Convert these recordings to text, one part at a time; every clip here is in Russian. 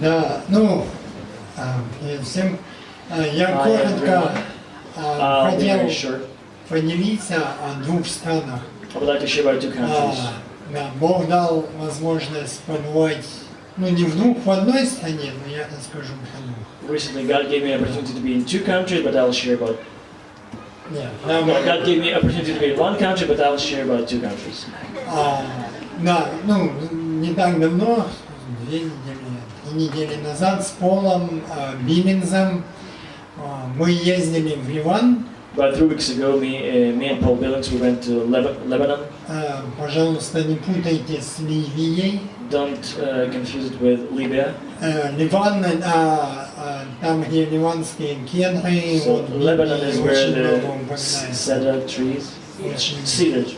Да, ну, а, всем а, я коротко а, хотел поделиться о двух странах. А, да, Бог дал возможность побывать, ну не в двух, в одной стране, но я расскажу про двух. Recently, God gave me an opportunity to be in two countries, but I'll share about. Нет, No, там, God gave me an opportunity to be in one country, but I'll share about two countries. а, да, ну, не так давно, две недели, недели назад с Полом а, Биллинзом а, мы ездили в Ливан, About three weeks ago, me, uh, me and Paul Billings, we went to Leba- Lebanon. А, пожалуйста, не путайте с Ливией. Don't uh, confuse it with Libya. Э, Ливан, а, а, там, где ливанские кедры, So вот в Lebanon Библии is where очень много the упоминается. cedar trees, Очень cedar trees.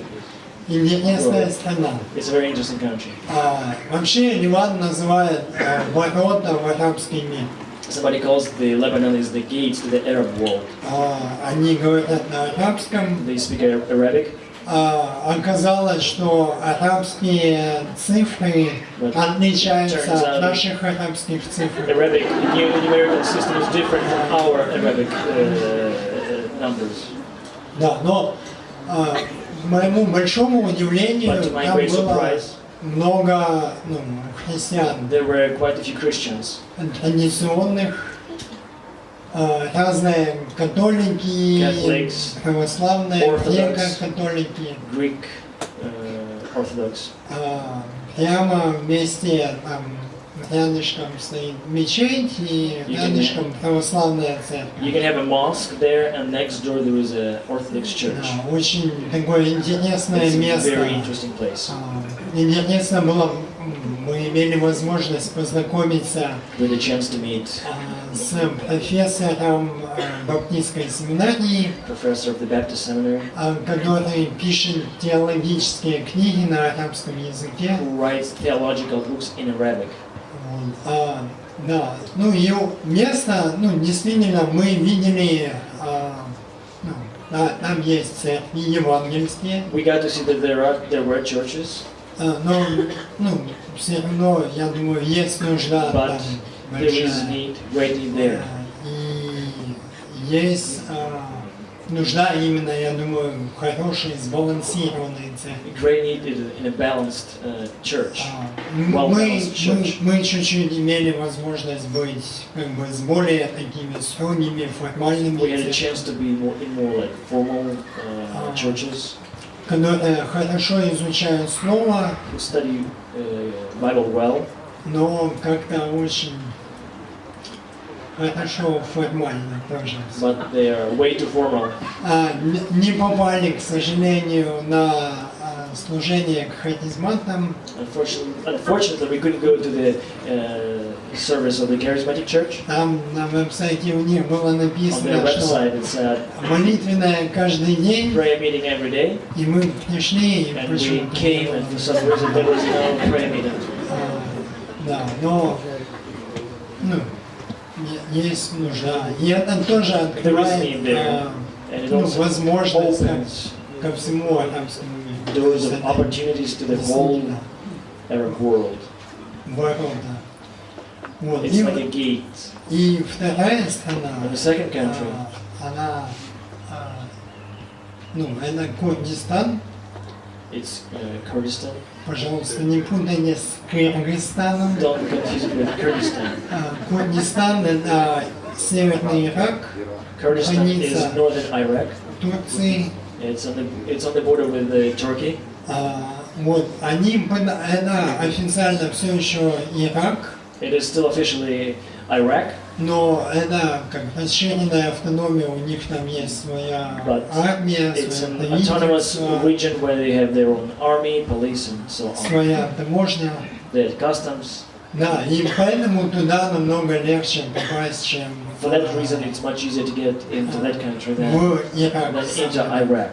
интересная страна. It's a very interesting country. А, вообще Ливан называют а, ворота в арабский мир. Somebody calls the Lebanon is the gates to the Arab world. А, они говорят на арабском. They speak Ar- Arabic, А, оказалось, что арабские цифры but отличаются turns out- от наших арабских цифр. Arabic, the new numerical system is different from our Arabic uh, numbers. Да, но а, к моему большому удивлению там было много ну, христиан there were quite a few Christians, традиционных, а, разные католики, Catholics, православные, греко-католики. Greek, uh, Orthodox. А, Прямо вместе там рядышком стоит мечеть и can- рядышком православная церковь. You can have a mosque there, and next door there is a Orthodox church. Да, очень такое интересное It's a место. very interesting place. А, Интересно было, мы имели возможность познакомиться With a chance to meet а, с профессором а, баптистской семинарии, professor of the Baptist Seminary а, который пишет теологические книги на арабском языке. who writes theological books in Arabic. А, да, ну и место, ну действительно мы видели, а, ну, да, там есть церкви евангельские, We got to see that there are there were churches, а, но ну, все равно, я думаю, есть нужда but там there is большая. need, need there. А, И есть а, нужда именно, я думаю, в хорошей, сбалансированной церкви. Great need in in a balanced uh, church. А, м- Well Мы, church. чуть-чуть имели возможность быть как бы с более такими строгими, формальными We had a церквями, chance to be more, in more like formal uh, churches которые хорошо изучают слово, who study uh, Bible well, но как-то очень хорошо формально тоже. but they are way too formal. А, н- не попали, к сожалению, на а, служение к харизматам. Unfortunately, unfortunately, we couldn't go to the uh, service of the charismatic church. Там на веб-сайте у них было On their написано, что website, it said молитвенная каждый день, prayer meeting every day, и мы пришли, и and we почему-то не came, было. and for some reason there was no prayer meeting. А, Да, но ну, е- есть нужда. И это тоже открывает а, it ну, возможность ко, всему арабскому миру. Arab world. ворота. Вот. It's И, like a gate. и вторая страна, And the second country, а, она, а, ну, это Курдистан. it's uh, Kurdistan. Пожалуйста, не путайте с Кыргызстаном. Don't confuse it with Kurdistan. А, Курдистан это Северный Ирак, Kurdistan is Граница. northern Iraq. Турции. It's on the it's on the border with uh, Turkey. А, вот, они, под- это официально все еще Ирак, It is still officially Iraq, но это как расширенная автономия, у них там есть своя But армия, it's свое an autonomous правительство, region where they have their own army, police, and so on. своя таможня. They have customs. Да, и поэтому туда намного легче попасть, чем For that reason, it's much easier to get into that country than, в Ирак. than into Iraq.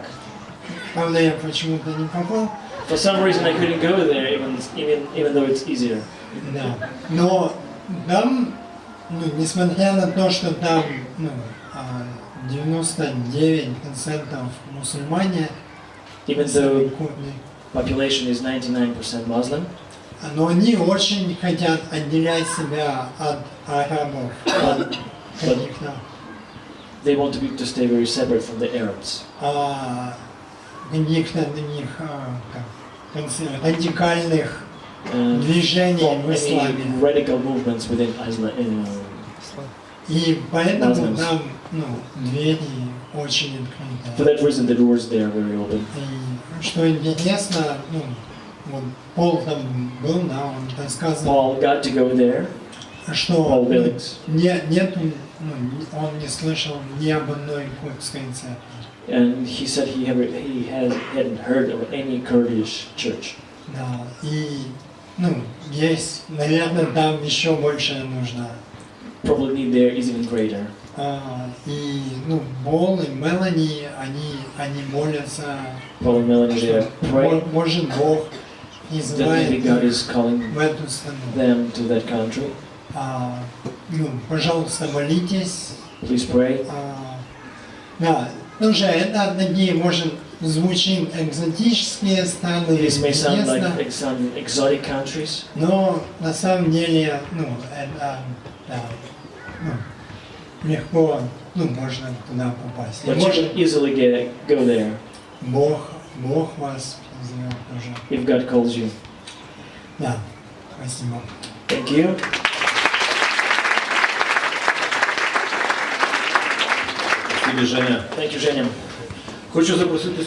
Правда, я почему-то не попал. For some reason, I couldn't go there, even even even though it's easier. Да. Но там, Ну, несмотря на то, что там ну, а, 99% мусульмане, Even though population is 99% Muslim, но они очень хотят отделять себя от арабов, от каких-то They want to, be, to stay very separate from the Arabs. а, каких-то таких а, как, конце- радикальных And движений from в any исламе. radical movements within Islam. Uh, И поэтому Muslims. нам ну, двери очень for открыты. that reason, the doors there are very open. И что интересно, ну, вот Пол там был, да, он рассказывал, Paul got to go there. что Пол ну, Биллингс. не, нету, ну, он не слышал ни об одной курдской церкви. And he said he, ever, he has, hadn't heard of any Kurdish church. Да, и, ну, есть, наверное, там еще больше нужно. Probably there is even greater. А, и, ну, Бол и Мелани, они, они молятся, Paul and Melanie there pray мо- может Бог призывает maybe God is calling в эту страну. them to that country. А, ну, пожалуйста, молитесь. Please pray. А, да, тоже это такие, может, звучит экзотические страны, This may sound like интересно, ex- some exotic countries, но на самом деле, ну, это, да, ну, легко, ну, можно туда попасть. И but you может, can easily get go there Бог, Бог вас призовет тоже. if God calls you. Да, спасибо. Thank you. Спасибі, Женя. Thank you, Женя. Хочу запросити